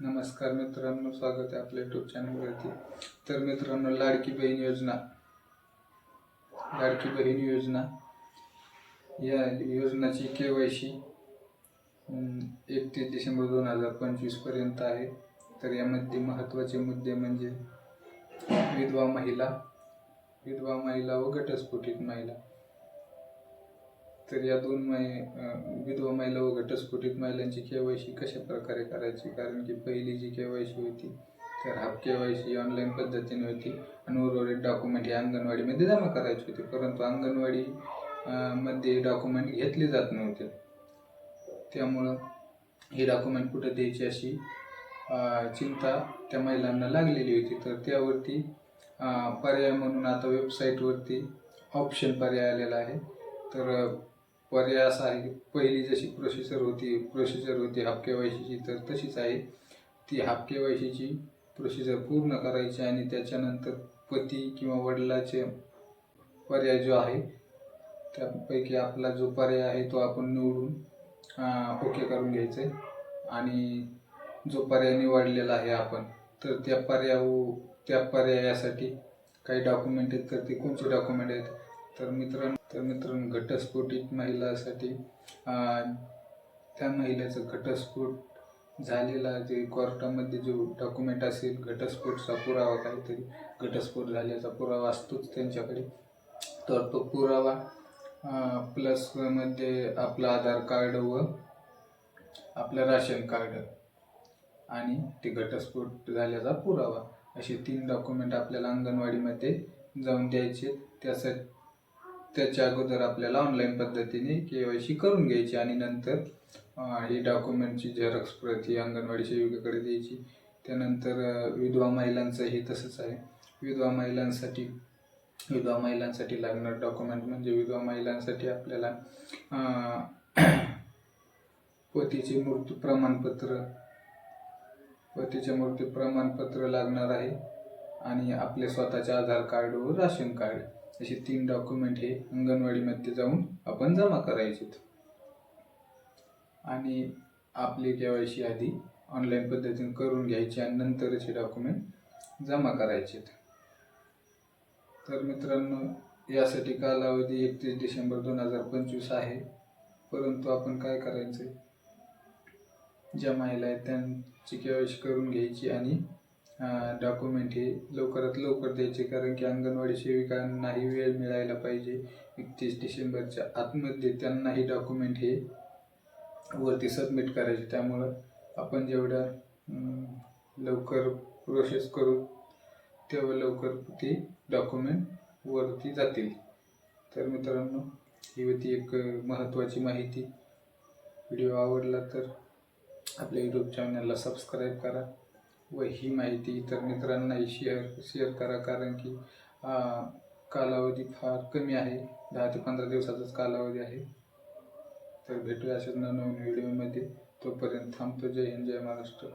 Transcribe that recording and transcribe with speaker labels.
Speaker 1: नमस्कार मित्रांनो स्वागत आहे आपल्या युट्यूब चॅनलवरती तर मित्रांनो लाडकी बहीण योजना. लाडकी बहीण योजना. या योजनाची के वाय सी एकतीस डिसेंबर दोन हजार पंचवीसपर्यंत आहे. तर यामध्ये महत्त्वाचे मुद्दे म्हणजे विधवा महिला विधवा महिला व घटस्फोटित महिला. तर या दोन मै विधवा महिला व घटस्फोटित महिलांची के वाय सी कशा प्रकारे करायची? कारण की पहिली जी के वाय सी होती तर half K Y C online पद्धतीने होती आणि उर्वरित डॉक्युमेंट हे अंगणवाडीमध्ये जमा करायचे होते. परंतु अंगणवाडी मध्ये डॉक्युमेंट घेतले जात नव्हते. त्यामुळं हे डॉक्युमेंट कुठं द्यायची अशी चिंता त्या महिलांना लागलेली होती. तर त्यावरती पर्याय म्हणून आता वेबसाईटवरती ऑप्शन पर्याय आलेला आहे. तर पर्याय असा आहे की पहिली जशी प्रोसिजर होती प्रोसिजर होती हाफ के वाय सीची तर तशीच आहे. ती हाफ के वाय सीची प्रोसिजर पूर्ण करायची आणि त्याच्यानंतर पती किंवा वडिलाचे पर्याय जो आहे त्यापैकी आपला जो पर्याय आहे तो आपण निवडून ओके करून घ्यायचं आहे आणि जो पर्याय निवडलेला आहे आपण तर त्या पर्याय त्या पर्यायासाठी काही डॉक्युमेंट आहेत तर ते कोणते डॉक्युमेंट आहेत? तर मित्रांनो तर मित्रांनो घटस्फोटित महिलासाठी त्या महिलेचं घटस्फोट झालेला जे कोर्टामध्ये जो डॉक्युमेंट असेल घटस्फोटचा पुरावा काहीतरी घटस्फोट झाल्याचा पुरावा असतोच त्यांच्याकडे. तर तो पुरावा प्लसमध्ये आपलं आधार कार्ड व आपलं राशन कार्ड आणि ते घटस्फोट झाल्याचा पुरावा. असे तीन डॉक्युमेंट आपल्याला अंगणवाडीमध्ये जाऊन द्यायचे. त्यासाठी त्याच्या अगोदर आपल्याला ऑनलाईन पद्धतीने के वाय सी करून घ्यायची आणि नंतर ही डॉक्युमेंटची झेरॉक्स प्रती अंगणवाडी सेविकेकडे द्यायची. त्यानंतर विधवा महिलांचंही तसंच आहे. विधवा महिलांसाठी विधवा महिलांसाठी लागणार डॉक्युमेंट म्हणजे विधवा महिलांसाठी आपल्याला पतीचे मृत्यू प्रमाणपत्र पतीचे मृत्यू प्रमाणपत्र लागणार आहे. आणि आपले स्वतःचे आधार कार्ड व राशन कार्ड. असे तीन डॉक्युमेंट हे अंगणवाडीमध्ये जाऊन आपण जमा करायचे आणि आपली के वाय सी आधी ऑनलाईन पद्धतीने करून घ्यायची आणि नंतरच हे डॉक्युमेंट जमा करायचे तर मित्रांनो यासाठी कालावधी एकतीस डिसेंबर दोन हजार पंचवीस आहे. परंतु आपण काय करायचं ज्या महिला आहेत त्यांची के वाय सी करून घ्यायची आणि डॉक्युमेंट हे लवकरात लवकर द्यायचे कारण की अंगणवाडी सेविकांनाही वेळ मिळायला पाहिजे. एकतीस डिसेंबरच्या आतमध्ये त्यांनाही डॉक्युमेंट हे वरती सबमिट करायचे. त्यामुळं आपण जेवढ्या लवकर प्रोसेस करू तेव्हा लवकर ते डॉक्युमेंट वरती जातील. तर मित्रांनो ही होती एक महत्त्वाची माहिती. व्हिडिओ आवडला तर आपल्या यूट्यूब चॅनलला सबस्क्राईब करा. व ही माहिती इतर मित्रांनाही शेअर शेअर करा. कारण की कालावधी फार कमी आहे. दहा ते पंधरा दिवसाचाच कालावधी आहे. तर भेटूया अशाच नवीन व्हिडिओमध्ये तोपर्यंत थांबतो. जय हिंद जय महाराष्ट्र.